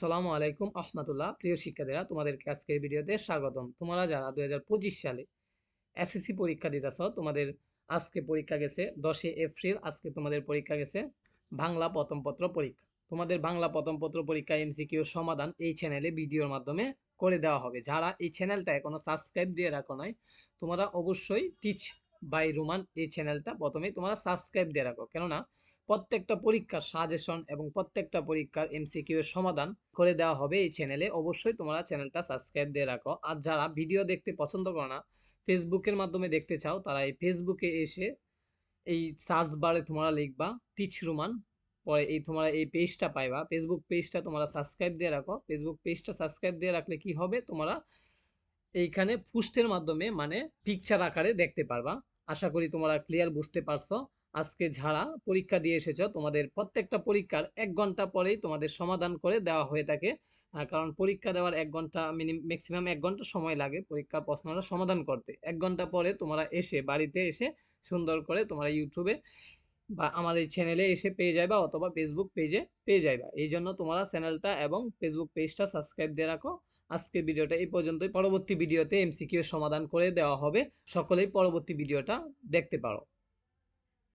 সালামু আলাইকুম আহমতুল্লাহ প্রিয় শিক্ষার্থীরা, তোমাদেরকে আজকের ভিডিওতে স্বাগতম। তোমরা যারা দু হাজার পঁচিশ সালে এসএসসি পরীক্ষা দিতেছ, তোমাদের আজকে পরীক্ষা গেছে দশই এপ্রিল, আজকে তোমাদের পরীক্ষা গেছে বাংলা প্রথম পত্র পরীক্ষা। তোমাদের বাংলা প্রথম পত্র পরীক্ষা এমসিকিউ সমাধান এই চ্যানেলে ভিডিওর মাধ্যমে করে দেওয়া হবে। যারা এই চ্যানেলটা এখনও সাবস্ক্রাইব দিয়ে রাখো নাই, তোমরা অবশ্যই টিচ বাই রুমান এই চ্যানেলটা প্রথমেই তোমরা সাবস্ক্রাইব দিয়ে রাখো। কেননা প্রত্যেকটা পরীক্ষার সাজেশন এবং প্রত্যেকটা পরীক্ষার এমসিকিউ এর সমাধান করে দেওয়া হবে এই চ্যানেলে অবশ্যই তোমরা চ্যানেলটা সাবস্ক্রাইব দিয়ে রাখো। আর যারা ভিডিও দেখতে পছন্দ করো না ফেসবুকের মাধ্যমে দেখতে চাও, তারা এই ফেসবুকে এসে এই সার্চ বারে তোমরা লিখবা টিচ রোমান পরে এই তোমরা এই পেজটা পাইবা। ফেসবুক পেজটা তোমরা সাবস্ক্রাইব দিয়ে রাখো। ফেসবুক পেজটা সাবস্ক্রাইব দিয়ে রাখলে কি হবে? তোমরা এইখানে পুস্টের মাধ্যমে মানে পিকচার আকারে দেখতে পারবা। আশা করি তোমরা ক্লিয়ার বুঝতে পারছ। আজকে যারা পরীক্ষা দিয়ে এসেছ। তোমাদের প্রত্যেকটা পরীক্ষার এক ঘণ্টা পরেই তোমাদের সমাধান করে দেওয়া হয়ে থাকে। কারণ পরীক্ষা দেওয়ার এক ঘণ্টা ম্যাক্সিমাম এক ঘণ্টা সময় লাগে পরীক্ষার প্রশ্নটা সমাধান করতে। এক ঘণ্টা পরে তোমরা এসে, বাড়িতে এসে সুন্দর করে তোমরা ইউটিউবে বা আমাদের চ্যানেলে এসে পেয়ে যাইবা অথবা ফেসবুক পেজে পেয়ে যাইবা এই জন্য তোমরা চ্যানেলটা এবং ফেসবুক পেজটা সাবস্ক্রাইব দিয়ে রাখো। আজকে ভিডিওটা এই পর্যন্তই। পরবর্তী ভিডিওতে এমসিকিউ সমাধান করে দেওয়া হবে। সকলেই পরবর্তী ভিডিওটা দেখতে পারো।